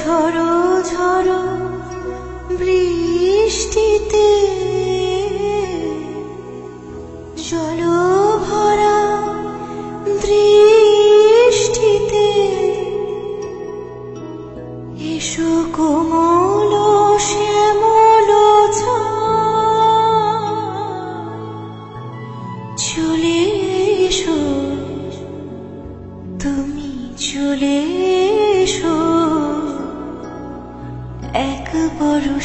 ঝড়ো ঝড়ো বৃষ্টিতে জল ভরা দৃষ্টিতে এসো কোমল শ্যামল চলে এসো।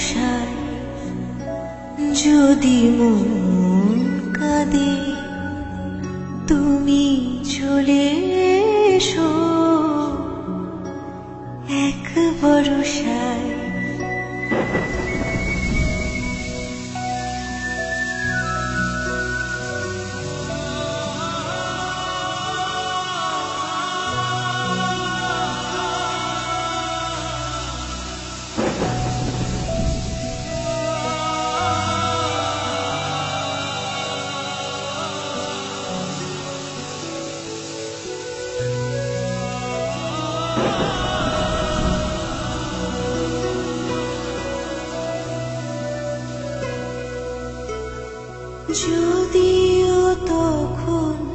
বরসায় যদি মন কাঁদে তুমি চলে এসো। এক বরসায় যদিও তখন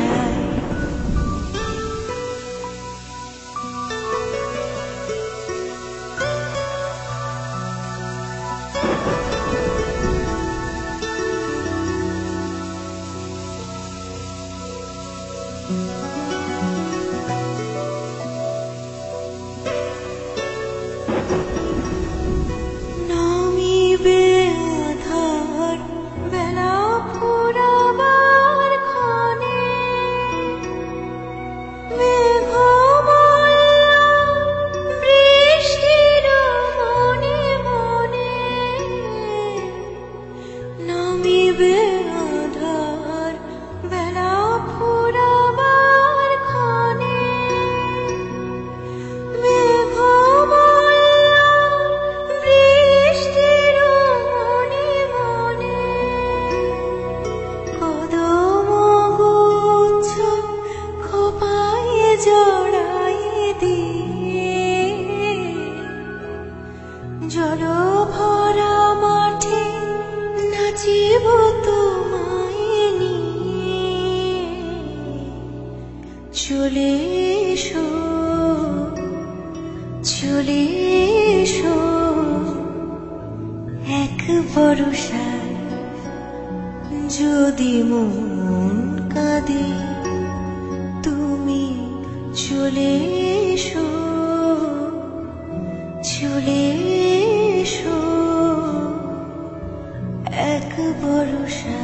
জড়ায় দিয়ে জল ভরা মাঠে তোমায় নিয়ে। চলে এসো চলে এসো, এক বরসায় যদি মন কাঁদে। চলে এসো চলে এসো। এক বরষা